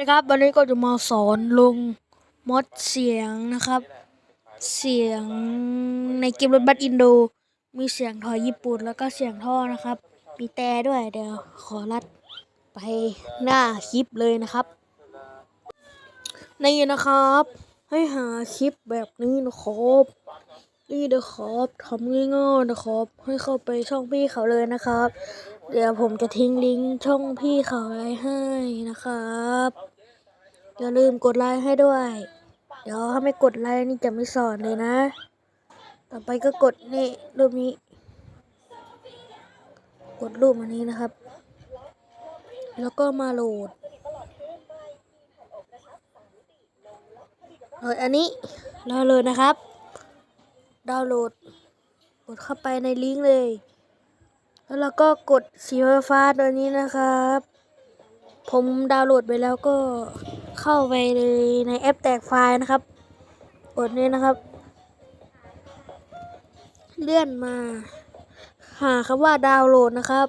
นะครับ วันนี้ก็จะมาสอนลงมดเสียงนะครับ เสียงในเกมรถบัสอินโด มีเสียงทอยญี่ปุ่นแล้วก็เสียงท่อนะครับ มีแต่ด้วยเดี๋ยวขอรัดไปหน้าคลิปเลยนะครับ นี่นะครับ ให้หาคลิปแบบนี้นะครับนี่นะครับทำง่ายๆนะครับ ให้เข้าไปช่องพี่เขาเลยนะครับ เดี๋ยวผมจะทิ้งลิงก์ช่องพี่เขาไว้ให้นะครับ อย่าลืมกดไลค์ให้ด้วย เดี๋ยวถ้าไม่กดไลค์นี่จะไม่สอนเลยนะ ต่อไปก็กดนี่รูปนี้ กดรูปอันนี้นะครับ แล้วก็มาโหลดโหลดอันนี้ดาวน์โหลดนะครับ ดาวน์โหลด กดเข้าไปในลิงก์เลย แล้วเราก็กดสีฟ้าตัวนี้นะครับ ผมดาวน์โหลดไปแล้วก็เข้าไปในแอปแตกไฟล์นะครับ กดนี้นะครับ เลื่อนมา หาคำว่าดาวน์โหลดนะครับ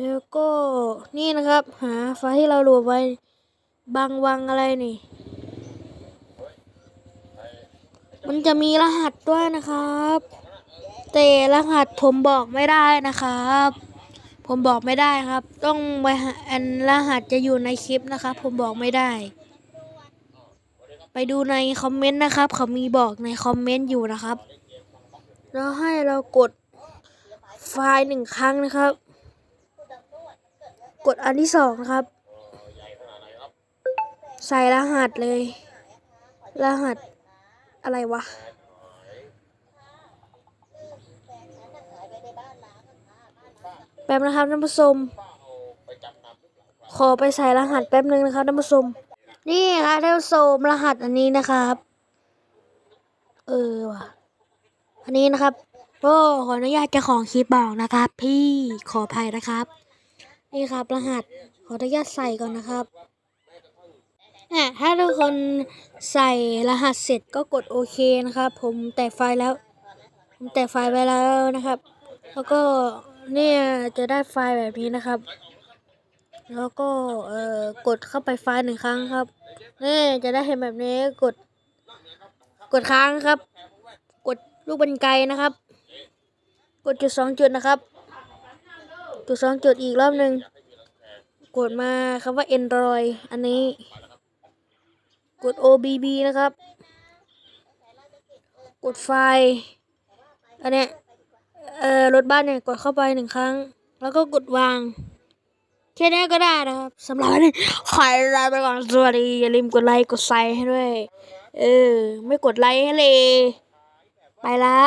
แล้วก็นี่นะครับ หาไฟล์ที่เราโหลดไว้บางวังอะไรนี่ มันจะมีรหัสด้วยนะครับ แต่รหัสผมบอกไม่ได้นะครับ ผมบอกไม่ได้ครับ ต้องไปอันรหัสจะอยู่ในคลิปนะครับ ผมบอกไม่ได้ ไปดูในคอมเมนต์นะครับ เขามีบอกในคอมเมนต์อยู่นะครับ แล้วให้เรากดไฟล์หนึ่งครั้งนะครับ กดอันที่สองครับ ใส่รหัสเลย รหัสอะไรวะ แป๊บนะครับท่านผู้ชมขอไปใส่รหัสแป๊บนึงนะครับท่านผู้ชมนี่ครับท่านผู้ชมรหัสอันนี้นะครับ เออว่ะอันนี้นะครับโอ้ขออนุญาตเจ้าของคลิปบอกนะครับ พี่ขออภัยนะครับ นี่ครับรหัสขออนุญาตใส่ก่อนนะครับเนี่ยถ้าทุกคนใส่รหัสเสร็จก็กดโอเคนะครับ ผมแตะไฟล์แล้ว ผมแตะไฟล์ไว้แล้วนะครับ แล้วก็ เนี่ยจะได้ไฟล์แบบนี้นะครับ แล้วก็เอ่อกดเข้าไปไฟล์หนึ่งครั้งครับนี่จะได้เห็นแบบนี้กด กดค้างครับ กดลูกบรรไกนะครับ กดจุดสองจุดนะครับ จุดสองจุดอีกรอบหนึ่งกดมาคำว่า Android อันนี้ กด OBB นะครับ กดไฟล์อันเนี้ย เอ่อรถบ้านเนี่ยกดเข้าไปหนึ่งครั้ง แล้วก็กดวางแค่นี้ก็ได้นะครับสำหรับวันนี้ขอลาไปก่อนสวัสดีอย่าลืมกดไลค์กดไซค์ให้ด้วย เออ ไม่กดไลค์ให้เลย ไปละ